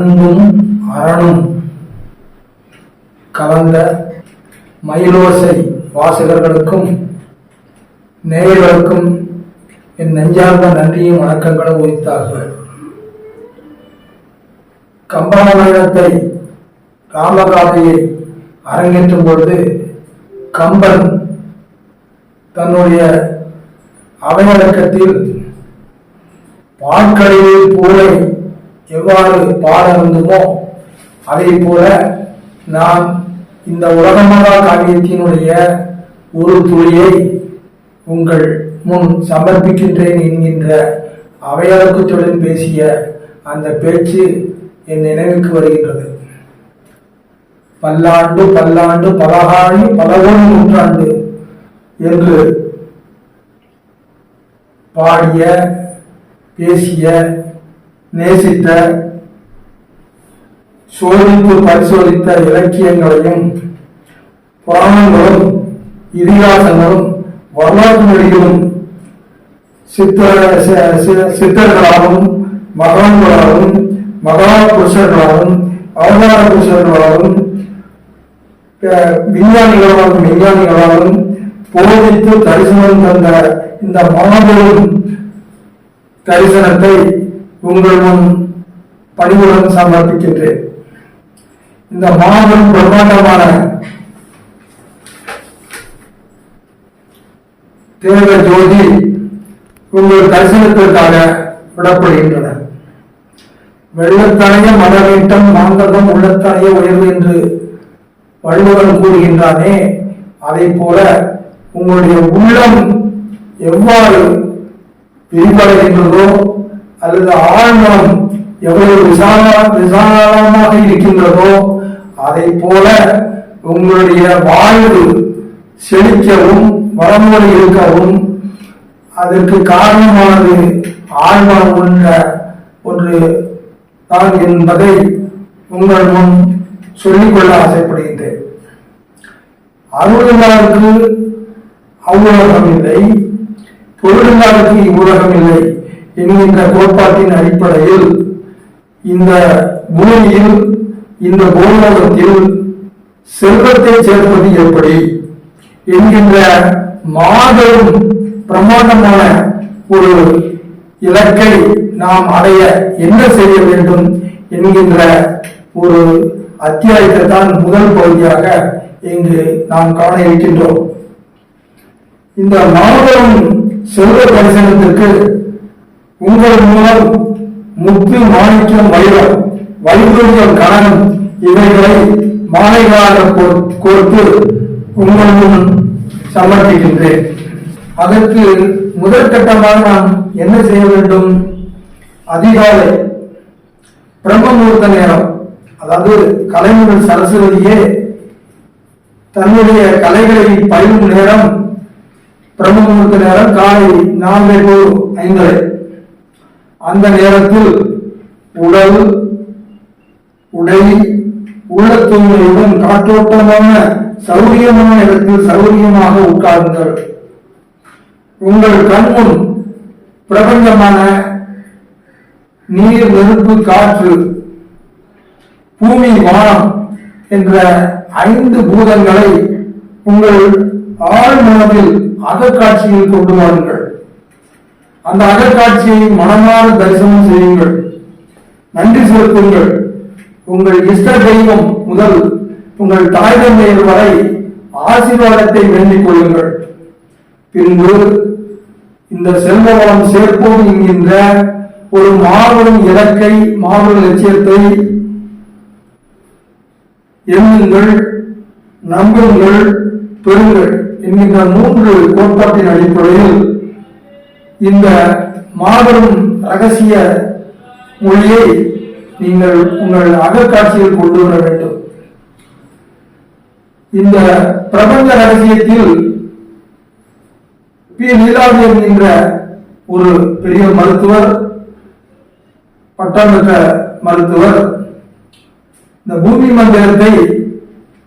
அன்பும் அரணும் கலந்த மயிலோசை வாசகர்களுக்கும் நேயர்களுக்கும் என் நெஞ்சார்ந்த நன்றியும் வணக்கங்களும் உரித்தாக கம்பராமாயணத்தை ராமகாதையை அரங்கேற்றும் பொழுது கம்பன் தன்னுடைய அவையடக்கத்தில் பாற்கடலில் பூவை எவ்வாறு பாட இருந்துமோ அதே போல நான் இந்த உலகமகா காவியத்தினுடைய ஒரு துளியை உங்கள் முன் சமர்ப்பிக்கின்றேன் என்கின்ற அவையடக்கத்துடன் பேசிய அந்த பேச்சு என் நினைவுக்கு வருகின்றது. பல்லாண்டு பல்லாண்டு பலகாணி பலகோடி நூற்றாண்டு என்று பாடிய பேசிய நேசித்த சோதித்து பரிசோதித்த இலக்கியங்களையும் புராணங்களும் இதிகாசங்களும் வரலாற்று மொழிகளும் சி- சித்தர்களாகவும் மகான்களாகவும் மகா புருஷர்களாகவும் அவதார புருஷர்களாகவும் விஞ்ஞானிகளாகவும் விஞ்ஞானிகளாகவும் போதித்து தரிசனம் தந்த இந்த மாபெரும் தரிசனத்தை உங்கள் முன் பணிவுடன் சமர்ப்பிக்கின்றேன். இந்த மாபெரும் பிரம்மாண்டமான தேவ ஜோதி உங்கள் தரிசனத்திற்காக விடப்படுகின்றன. வெள்ளத்தனைய மனவீட்டம் மாந்தகம் உள்ளத்தனைய உயர்வு என்று வள்ளுவன் கூறுகின்றானே அதை போல உங்களுடைய உள்ளம் எவ்வாறு விரிவடைகின்றதோ அல்லது ஆழ்மனம் எவ்வளவு விசால விசாலமாக இருக்கின்றதோ அதை போல உங்களுடைய வாழ்வு செழிக்கவும் வளமோடு இருக்கவும் அதற்கு காரணமானது ஆழ்மனம் உள்ள ஒன்று தான் என்பதை உங்கள் முன் சொல்லிக்கொள்ள ஆசைப்படுகின்றேன். அருளில்லாருக்கு அவ்வுலகம் இல்லை பொருளில்லாருக்கு இவ்வுலகம் இல்லை என்கின்ற கோட்பாட்டின் அடிப்படையில் இந்த பூமியில் இந்த பூலோகத்தில் செல்வத்தை சேர்ப்பது எப்படி? என்கின்ற மாபெரும் பிரம்மாண்டமான ஒரு இலக்கை நாம் அடைய என்ன செய்ய வேண்டும் என்கின்ற ஒரு அத்தியாயத்தை தான் முதல் பகுதியாக இங்கு நாம் காண இருக்கின்றோம். இந்த மாபெரும் செல்வ தரிசனத்திற்கு உங்கள் மூலம் முத்து மாணிக்கம் வைரம் வைதூரியம் கணனம் இவைகளை மாலைகளாக கொடுத்து உங்கள் முன் சமர்ப்பிக்கின்றேன். அதற்கு முதற்கட்டமாக நாம் என்ன செய்ய வேண்டும்? அதிகாலை பிரம்ம முகூர்த்த நேரம் அதாவது கலைஞர் சரஸ்வதியே தன்னுடைய கலைகளை பயிலும் நேரம் பிரம்மமுகூர்த்த நேரம் காலை நான்கு டு ஐந்தரை. அந்த நேரத்தில் உடல் உடை உள்ள தூய்மையுடன் காற்றோட்டமான சௌரியமான இடத்தில் சௌரியமாக உட்காருங்கள் உங்கள் கண்முன் பிரபஞ்சமான நீர் நெருப்பு காற்று பூமி வானம் என்ற ஐந்து பூதங்களை உங்கள் ஆழ் மனதில் அகக்காட்சியில் கொண்டு வாருங்கள். அந்த அகக்காட்சியை மனமார தரிசனம் செய்யுங்கள். நன்றி செலுத்துங்கள். உங்கள் இஷ்ட தெய்வம் முதல் உங்கள் தாய் தந்தையர் வரை ஆசீர்வாதத்தை வேண்டிக் கொள்ளுங்கள். பின்பு இந்த செல்வ வளம் சேர்ப்போம் என்கின்ற ஒரு மாபெரும் இலக்கை மாபெரும் லட்சியத்தை எண்ணுங்கள் நம்புங்கள் பெறுங்கள் என்கின்ற மூன்று கோட்பாட்டின் அடிப்படையில் இந்த மாபெரும் ரகசிய மொழியை நீங்கள் உங்கள் அகக்காட்சியில் கொண்டு வர வேண்டும். இந்த பிரபஞ்ச ரகசியத்தில் பி. லீலாவதி என்கின்ற ஒரு பெரிய மருத்துவர் பட்டம் பெற்ற மருத்துவர் இந்த பூமி மந்திரத்தை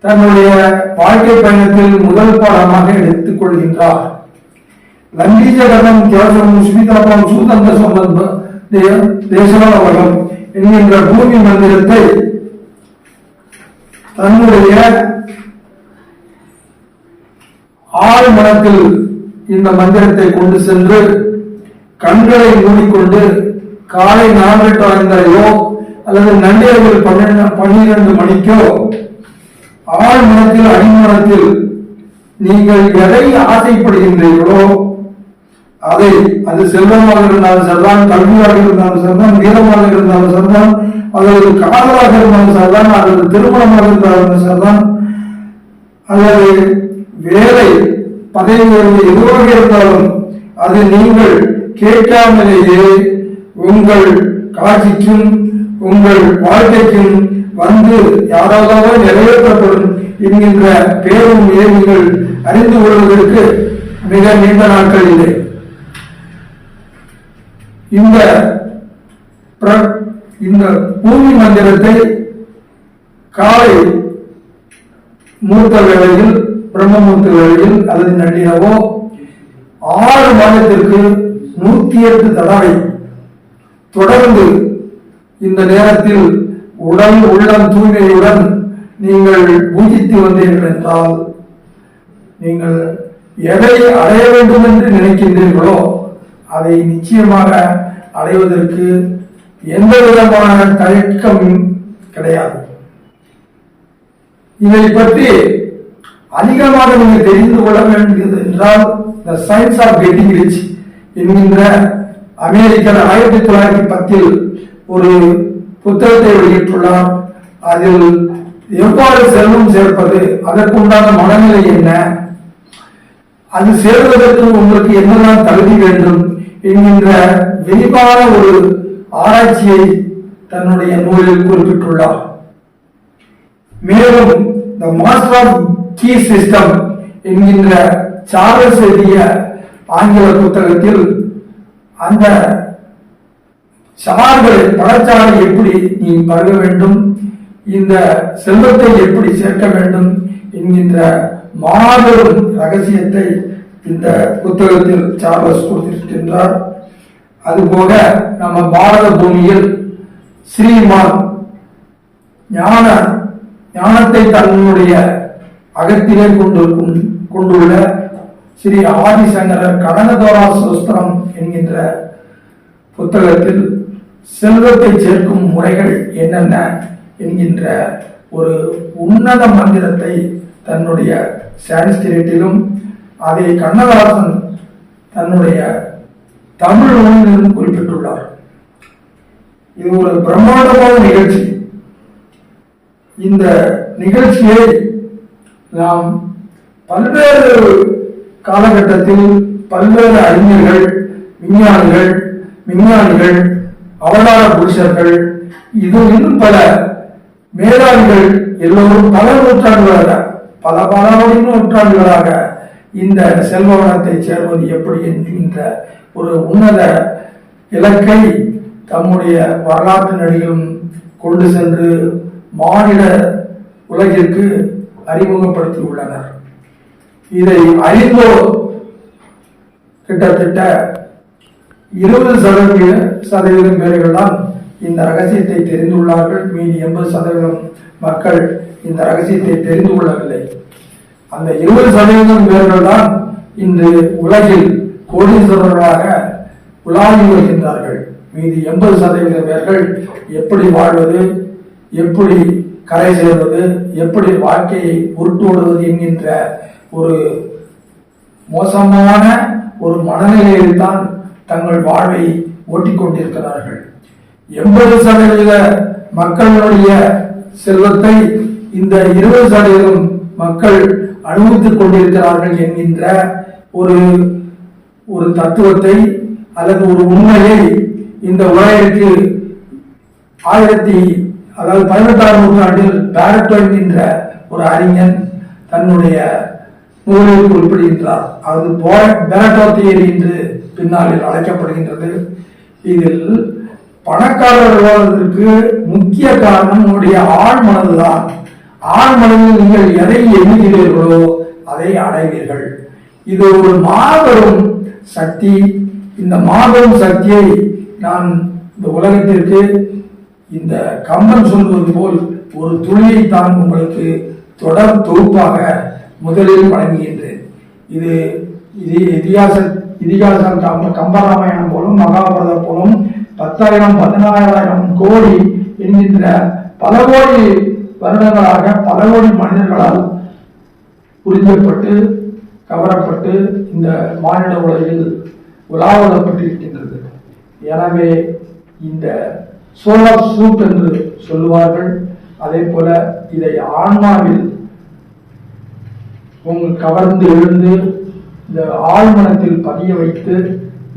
தன்னுடைய வாழ்க்கை பயணத்தில் முதல் பாடமாக எடுத்துக் கொள்கின்றார். லங்கீஜகரணம் கேவலம் சுமிதாபம் சூதந்த சம்பந்த தேசவலம் என்கின்ற பூமி மந்திரத்தை தன்னுடைய ஆழ் மனத்தில் இந்த மந்திரத்தை கொண்டு சென்று கண்களை மூடிக்கொண்டு காலை நான்கு ஐந்தரையோ அல்லது நள்ளிரவில் பன்னிரண்டு பன்னிரண்டு மணிக்கோ ஆழ் மனத்தில் அடிமனத்தில் நீங்கள் எதை ஆசைப்படுகின்றீர்களோ அதை அது செல்வமாக இருந்தாலும் சரிதான் கல்வியாக இருந்தாலும் சரிதான் வீரமாக இருந்தாலும் சரிதான் அல்லது காதலாக இருந்தாலும் சரிதான் அல்லது திருமணமாக இருந்தாலும் சரிதான் அல்லது வேலை பதவி உயர்வு எதுவாக இருந்தாலும் அது நீங்கள் கேட்காமலேயே உங்கள் காட்சிக்கும் உங்கள் வாழ்க்கைக்கும் வந்து யாராவது நிறைவேற்றப்படும் என்கின்ற பேரும் நீங்கள் அறிந்து கொள்வதற்கு மிக நீண்ட நாட்கள் இல்லை. இந்த இந்த பூமி மந்திரத்தை காலை மூத்த வேளையில் பிரம்மமூர்த்த வேளையில் அல்லது நள்ளிரவோ ஆறு மாதத்திற்கு நூத்தி எட்டு தடவை தொடர்ந்து இந்த நேரத்தில் உடல் உள்ளம் தூய்மையுடன் நீங்கள் பூஜித்து வந்தீர்கள் என்றால் நீங்கள் எதை அடைய வேண்டும் என்று நினைக்கின்றீர்களோ அதை நிச்சயமாக அடைவதற்கு எந்த விதமான தயக்கம் கிடையாது. இதை பற்றி அதிகமாக நீங்கள் தெரிந்து கொள்ள வேண்டியது என்றால் the science of getting rich என்கின்ற அமெரிக்கர் ஆயிரத்தி தொள்ளாயிரத்தி பத்தில் ஒரு புத்தகத்தை வெளியிட்டுள்ளார். அதில் எவ்வாறு செல்வம் சேர்ப்பது அதற்குண்டான மனநிலை என்ன அது சேர்வதற்கு உங்களுக்கு என்னெல்லாம் தகுதி வேண்டும் என்கின்ற விரிவான ஒரு ஆராய்ச்சியை தன்னுடைய நூலில் குறிப்பிட்டுள்ளார். மேலும் the master of key system என்கின்ற சார்லஸ் எழுதிய ஆங்கில புத்தகத்தில் அந்த சார்களை பழச்சாலை எப்படி நீ பழக வேண்டும் இந்த செல்வத்தை எப்படி சேர்க்க வேண்டும் என்கின்ற மாபெரும் ரகசியத்தை இந்த புத்தகத்தில் சார்லஸ் கொடுத்திருக்கின்றார். அதுபோக நம்ம பாரத பூமியில் ஸ்ரீமான் ஞான ஞானத்தை தன்னுடைய அகத்திலே கொண்டு கொண்டுள்ள ஸ்ரீ ஆதிசங்கரர் கடனதோரா சுஸ்திரம் என்கின்ற புத்தகத்தில் செல்வத்தை சேர்க்கும் முறைகள் என்னென்ன என்கின்ற ஒரு உன்னத மந்திரத்தை தன்னுடைய சான்ஸ்கிரிட்டிலும் அதை கண்ணதாசன் தன்னுடைய தமிழ் நூலிலிருந்து குறிப்பிட்டுள்ளார். இது ஒரு பிரம்மாண்டமான நிகழ்ச்சி. இந்த நிகழ்ச்சியை நாம் பல்வேறு காலகட்டத்தில் பல்வேறு அறிஞர்கள் விஞ்ஞானிகள் விஞ்ஞானிகள் அவதார புருஷர்கள் இது இன்னும் பல மேலாண்கள் எல்லோரும் பல நூற்றாண்டுகளாக பல பல நூற்றாண்டுகளாக இந்த செல்வவனத்தை சேர்வது எப்படி என்கின்ற ஒரு உன்னத இலக்கை தம்முடைய வரலாற்று நடிகளும் கொண்டு சென்று மாநில உலகிற்கு அறிமுகப்படுத்தி உள்ளனர் இதை அறிந்தோர் கிட்டத்தட்ட இருபது சதவீத சதவீதம் பேர்கள் தான் இந்த ரகசியத்தை தெரிந்துள்ளார்கள். மீதி எண்பது சதவீதம் மக்கள் இந்த ரகசியத்தை தெரிந்து கொள்ளவில்லை. அந்த இருபது சதவீதம் பேர்கள் தான் இன்று உலகில் கோடீஸ்வரர்களாக உலாவி வருகின்றார்கள். மீதி எண்பது சதவீத பேர்கள் எப்படி வாழ்வது எப்படி கரை சேர்வது எப்படி வாழ்க்கையை உருட்டுவிடுவது என்கின்ற ஒரு மோசமான ஒரு மனநிலையில் தான் தங்கள் வாழ்வை ஓட்டிக்கொண்டிருக்கிறார்கள். எண்பது சதவீத மக்களுடைய செல்வத்தை இந்த இருபது சதவீதம் மக்கள் அனுபவித்துக் கொண்டிருக்கிறார்கள் என்கின்ற ஒரு ஒரு தத்துவத்தை அல்லது ஒரு உண்மையை இந்த உலகிற்கு ஆயிரத்தி அதாவது பதினெட்டாம் நூற்றாண்டில் பேரட்டோ என்கின்ற ஒரு அறிஞன் தன்னுடைய நூலில் குறிப்பிடுகின்றார். அது பேரட்டோ தியரி என்று பின்னாளில் அழைக்கப்படுகின்றது. இதில் பணக்காரர் முக்கிய காரணம் உன்னுடைய ஆழ் மனதுதான் ஆழ் நீங்கள் எதை எண்ணுகிறீர்களோ அதை அடைவீர்கள். இது ஒரு மாபெரும் சக்தி. இந்த மாபெரும் சக்தியை நான் இந்த உலகத்திற்கு இந்த கம்பன் சொல்வது போல் ஒரு துளியை தான் உங்களுக்கு தொடர் தொகுப்பாக முதலில் வழங்குகின்றேன். இது இது இதிகாச இதிகாசம் கம்ப கம்பராமாயணம் போலும் மகாபாரதம் போலும் பத்தாயிரம் பதினாயிரம் கோடி என்கின்ற பல கோடி வருடங்களாக பல கோடி மனிதர்களால் புரிஞ்சப்பட்டு கவரப்பட்டு இந்த மாநில உலகில் உலாவதப்பட்டிருக்கின்றது. எனவே இந்த சோலார் சூட் என்று சொல்லுவார்கள். அதே போல இதை ஆன்மாவில் உங்கள் கவர்ந்து எழுந்து இந்த ஆழ்மனத்தில் பதிய வைத்து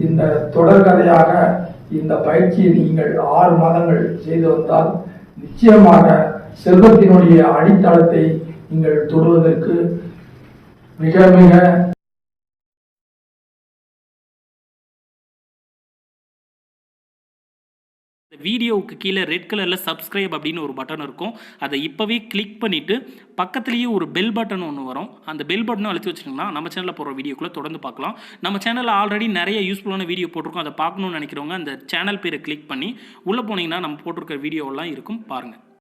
இந்த தொடர்கதையாக இந்த பயிற்சியை நீங்கள் ஆறு மாதங்கள் செய்து வந்தால் நிச்சயமாக செல்வத்தினுடைய அடித்தளத்தை நீங்கள் தொடுவதற்கு மிக மிக இந்த வீடியோவுக்கு கீழே ரெட் கலரில் சப்ஸ்கிரைப் அப்படின்னு ஒரு பட்டன் இருக்கும். அதை இப்போவே கிளிக் பண்ணிவிட்டு பக்கத்துலேயே ஒரு பெல் பட்டன் ஒன்று வரும். அந்த பெல் பட்டனும் அழுத்தி வச்சிட்டிங்கன்னா நம்ம சேனலில் போகிற வீடியோக்குள்ளே தொடர்ந்து பார்க்கலாம். நம்ம சேனலில் ஆல்ரெடி நிறைய யூஸ்ஃபுல்லான வீடியோ போட்டிருக்கோம். அதை பார்க்கணும்னு நினைக்கிறவங்க அந்த சேனல் பேரை கிளிக் பண்ணி உள்ளே போனீங்கன்னா நம்ம போட்டிருக்கிற வீடியோவெல்லாம் இருக்கும். பாருங்கள்